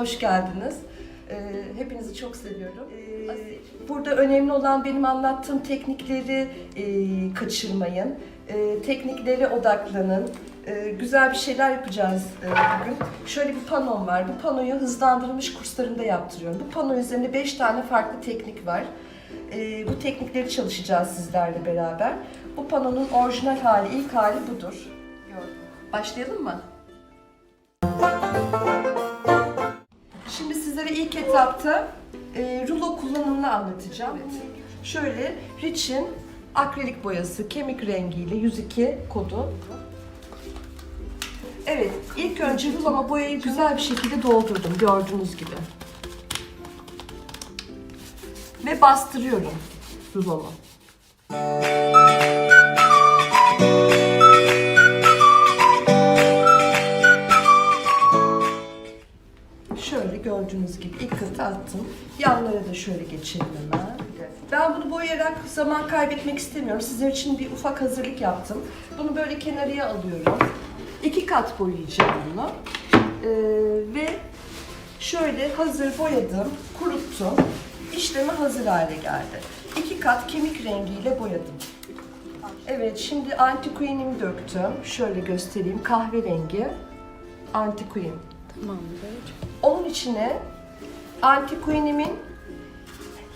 hoş geldiniz. Ee, hepinizi çok seviyorum. Ee, burada önemli olan benim anlattığım teknikleri e, kaçırmayın. Ee, tekniklere odaklanın. Güzel bir şeyler yapacağız e, bugün. Şöyle bir panom var. Bu panoyu hızlandırılmış kurslarında yaptırıyorum. Bu pano üzerinde 5 tane farklı teknik var. Bu teknikleri çalışacağız sizlerle beraber. Bu panonun orijinal hali, ilk hali budur. Başlayalım mı? Sizlere ilk etapta e, rulo kullanımını anlatacağım. Şöyle Rich'in akrilik boyası kemik rengiyle 102 kodu. Evet, ilk önce ruloma boyayı güzel bir şekilde doldurdum gördüğünüz gibi. Ve bastırıyorum rulomu. Attım. Yanlara da şöyle geçelim hemen. Ben bunu boyayarak zaman kaybetmek istemiyorum. Sizler için bir ufak hazırlık yaptım. Bunu böyle kenarıya alıyorum. İki kat boyayacağım bunu. Ee, ve şöyle hazır boyadım, kuruttum. İşleme hazır hale geldi. İki kat kemik rengiyle boyadım. Evet, şimdi antiquinimi döktüm. Şöyle göstereyim. Kahverengi antiquin. Tamamdır. Onun içine antiquinimin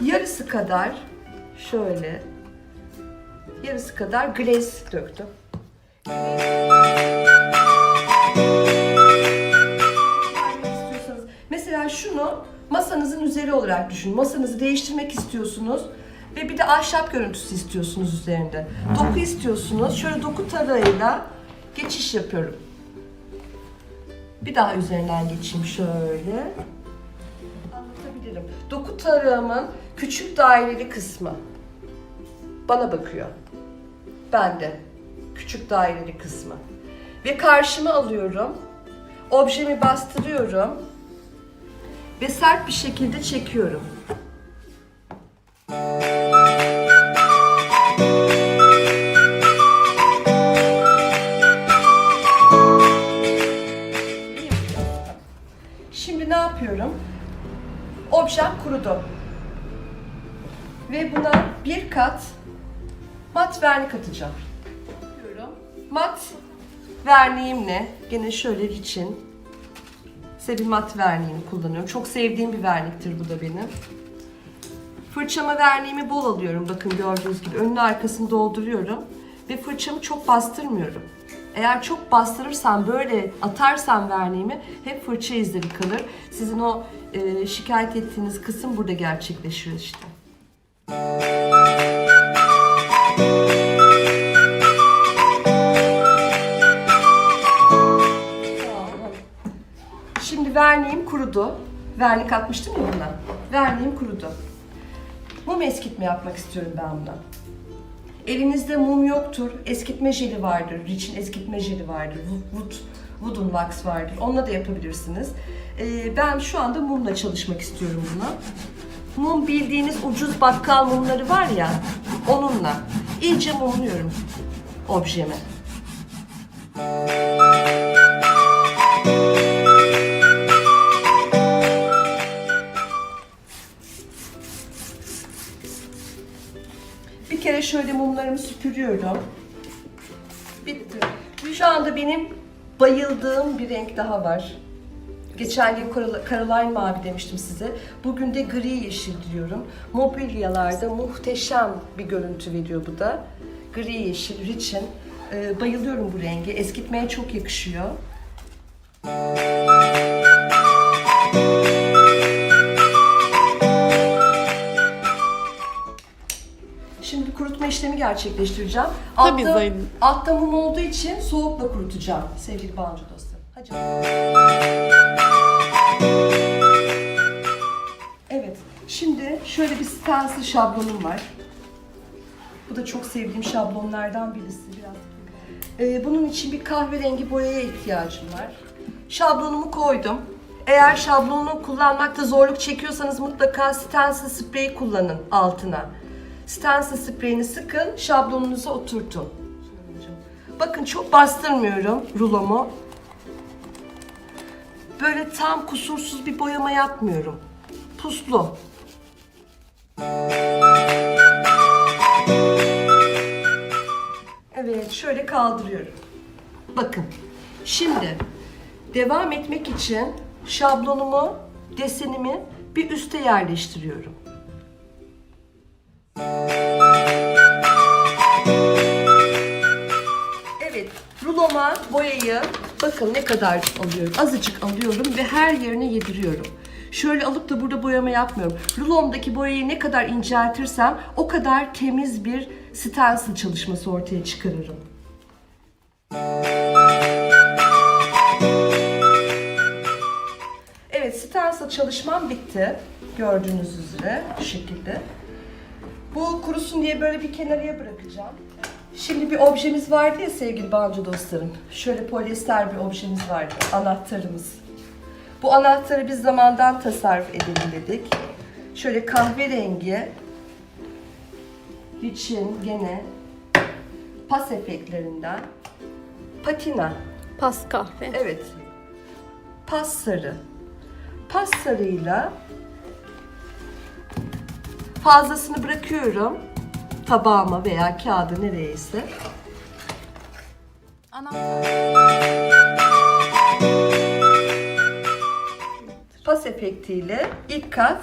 yarısı kadar şöyle yarısı kadar glaze döktüm. mesela şunu masanızın üzeri olarak düşünün. Masanızı değiştirmek istiyorsunuz ve bir de ahşap görüntüsü istiyorsunuz üzerinde. Doku istiyorsunuz. Şöyle doku tarağıyla geçiş yapıyorum. Bir daha üzerinden geçeyim şöyle. Anlatabilirim. Doku tarağımın küçük daireli kısmı. Bana bakıyor. Ben de. Küçük daireli kısmı. Ve karşıma alıyorum. Objemi bastırıyorum. Ve sert bir şekilde çekiyorum. Şimdi ne yapıyorum? Objem kurudu. Ve buna bir kat mat vernik atacağım. Mat verniğimle gene şöyle için Sebil mat verniğini kullanıyorum. Çok sevdiğim bir verniktir bu da benim. Fırçama verniğimi bol alıyorum. Bakın gördüğünüz gibi önünü arkasını dolduruyorum. Ve fırçamı çok bastırmıyorum. Eğer çok bastırırsam böyle atarsam verniğimi hep fırça izleri kalır. Sizin o e, şikayet ettiğiniz kısım burada gerçekleşiyor işte. Şimdi verniğim kurudu. Vernik atmıştım ya buna. Verniğim kurudu. Mum eskitme yapmak istiyorum ben buna. Elinizde mum yoktur. Eskitme jeli vardır. Rich'in eskitme jeli vardır. Wood, Wooden Wax vardır. Onunla da yapabilirsiniz. Ee, ben şu anda mumla çalışmak istiyorum buna. Mum bildiğiniz ucuz bakkal mumları var ya, onunla. İyice mumluyorum objemi. Bir şöyle mumlarımı süpürüyorum. Bitti. Şu anda benim bayıldığım bir renk daha var. Geçen gün Caroline mavi demiştim size. Bugün de gri yeşil diyorum. Mobilyalarda muhteşem bir görüntü veriyor bu da. Gri yeşil, Rich'in. Ee, bayılıyorum bu rengi. Eskitmeye çok yakışıyor. Şimdi işlemi gerçekleştireceğim. Tabii Altta, Zayn. altta mum olduğu için soğukla kurutacağım sevgili Bancı dostlarım. Hadi. Evet, şimdi şöyle bir stencil şablonum var. Bu da çok sevdiğim şablonlardan birisi biraz. Ee, bunun için bir kahverengi boyaya ihtiyacım var. Şablonumu koydum. Eğer şablonu kullanmakta zorluk çekiyorsanız mutlaka stencil spreyi kullanın altına. Stencil spreyini sıkın, şablonunuza oturtun. Bakın çok bastırmıyorum rulomu. böyle tam kusursuz bir boyama yapmıyorum. Puslu. Evet, şöyle kaldırıyorum. Bakın, şimdi devam etmek için şablonumu, desenimi bir üste yerleştiriyorum. Evet, ruloma boyayı bakın ne kadar alıyorum. Azıcık alıyorum ve her yerine yediriyorum. Şöyle alıp da burada boyama yapmıyorum. Rulomdaki boyayı ne kadar inceltirsem o kadar temiz bir stencil çalışması ortaya çıkarırım. Evet, stencil çalışmam bitti. Gördüğünüz üzere bu şekilde. Bu kurusun diye böyle bir kenarıya bırakacağım. Şimdi bir objemiz vardı ya sevgili bancı dostlarım. Şöyle polyester bir objemiz vardı. Anahtarımız. Bu anahtarı biz zamandan tasarruf edelim dedik. Şöyle kahverengi için gene pas efektlerinden patina. Pas kahve. Evet. Pas sarı. Pas sarıyla fazlasını bırakıyorum tabağıma veya kağıdı nereyse. Pas efektiyle ilk kat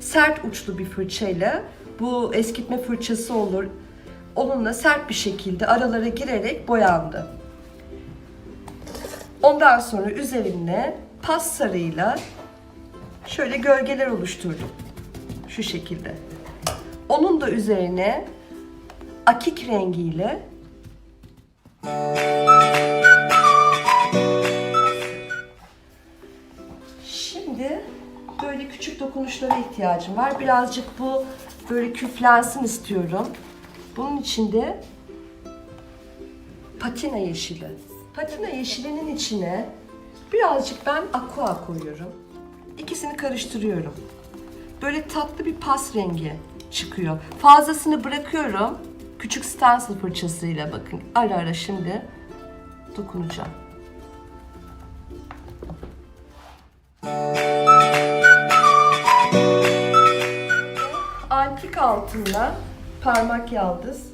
sert uçlu bir fırçayla bu eskitme fırçası olur. Onunla sert bir şekilde aralara girerek boyandı. Ondan sonra üzerine pas sarıyla şöyle gölgeler oluşturdum. Şu şekilde. Onun da üzerine akik rengiyle Şimdi böyle küçük dokunuşlara ihtiyacım var. Birazcık bu böyle küflensin istiyorum. Bunun için de patina yeşili. Patina yeşilinin içine birazcık ben aqua koyuyorum. İkisini karıştırıyorum. Böyle tatlı bir pas rengi çıkıyor. Fazlasını bırakıyorum. Küçük stencil fırçasıyla bakın ara ara şimdi dokunacağım. Antik altınla parmak yaldız.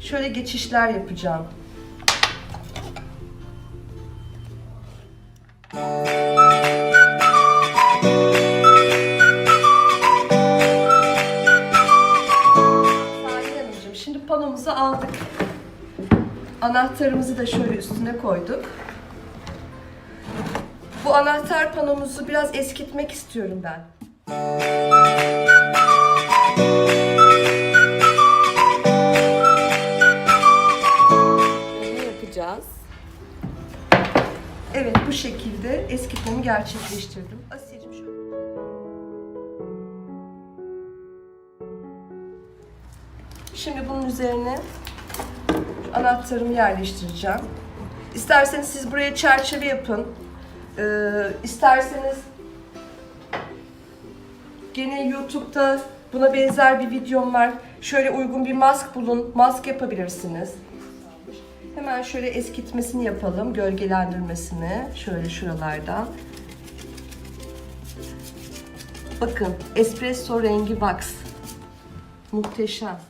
Şöyle geçişler yapacağım. Saniye Anahtarımızı da şöyle üstüne koyduk. Bu anahtar panomuzu biraz eskitmek istiyorum ben. Ne yapacağız? Evet bu şekilde eskitmemi gerçekleştirdim. Asiyeciğim şöyle. Şimdi bunun üzerine anahtarımı yerleştireceğim. İsterseniz siz buraya çerçeve yapın. Ee, isterseniz gene YouTube'da buna benzer bir videom var. Şöyle uygun bir mask bulun. Mask yapabilirsiniz. Hemen şöyle eskitmesini yapalım, gölgelendirmesini. Şöyle şuralardan. Bakın, espresso rengi wax. Muhteşem.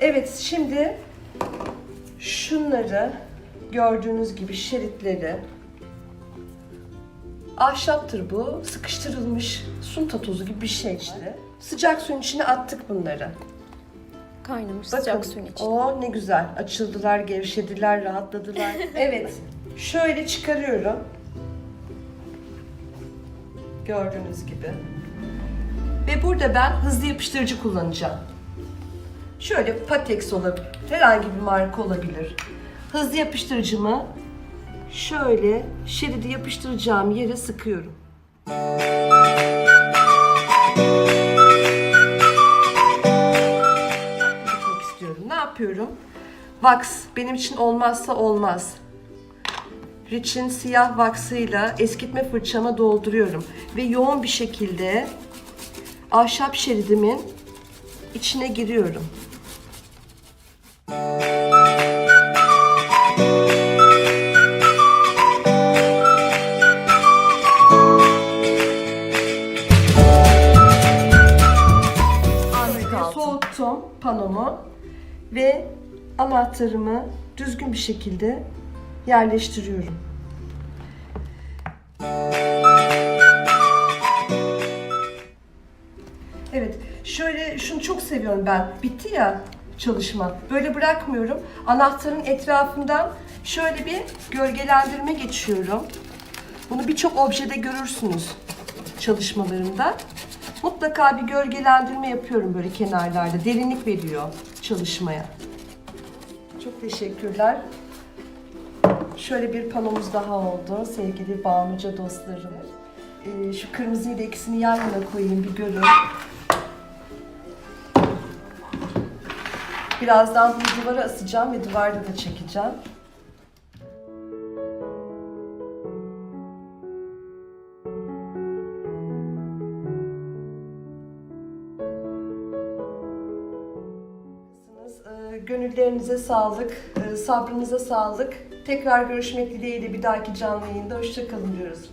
Evet, şimdi şunları gördüğünüz gibi şeritleri Ahşaptır bu. Sıkıştırılmış sunta tozu gibi bir şey işte. Sıcak suyun içine attık bunları. Kaynamış sıcak suyun içinde. Oo ne güzel. Açıldılar, gevşediler, rahatladılar. evet. Şöyle çıkarıyorum. Gördüğünüz gibi. Ve burada ben hızlı yapıştırıcı kullanacağım. Şöyle Patex olabilir. Herhangi bir marka olabilir. Hızlı yapıştırıcımı şöyle şeridi yapıştıracağım yere sıkıyorum. Yapmak istiyorum. Ne yapıyorum? Wax benim için olmazsa olmaz. Rich'in siyah vaksıyla eskitme fırçama dolduruyorum. Ve yoğun bir şekilde ahşap şeridimin içine giriyorum. Soğuttum panomu ve anahtarımı düzgün bir şekilde yerleştiriyorum. Evet, şöyle şunu çok seviyorum ben. Bitti ya çalışma. Böyle bırakmıyorum. Anahtarın etrafından şöyle bir gölgelendirme geçiyorum. Bunu birçok objede görürsünüz çalışmalarımda. Mutlaka bir gölgelendirme yapıyorum böyle kenarlarda. Derinlik veriyor çalışmaya. Çok teşekkürler. Şöyle bir panomuz daha oldu sevgili Bağımlıca dostlarım. Ee, şu kırmızıyla ikisini yan yana koyayım bir görün. Birazdan bunu duvara asacağım ve duvarda da çekeceğim. Ee, Gönüllerinize sağlık, e, sabrınıza sağlık. Tekrar görüşmek dileğiyle bir dahaki canlı yayında. Hoşçakalın diyoruz.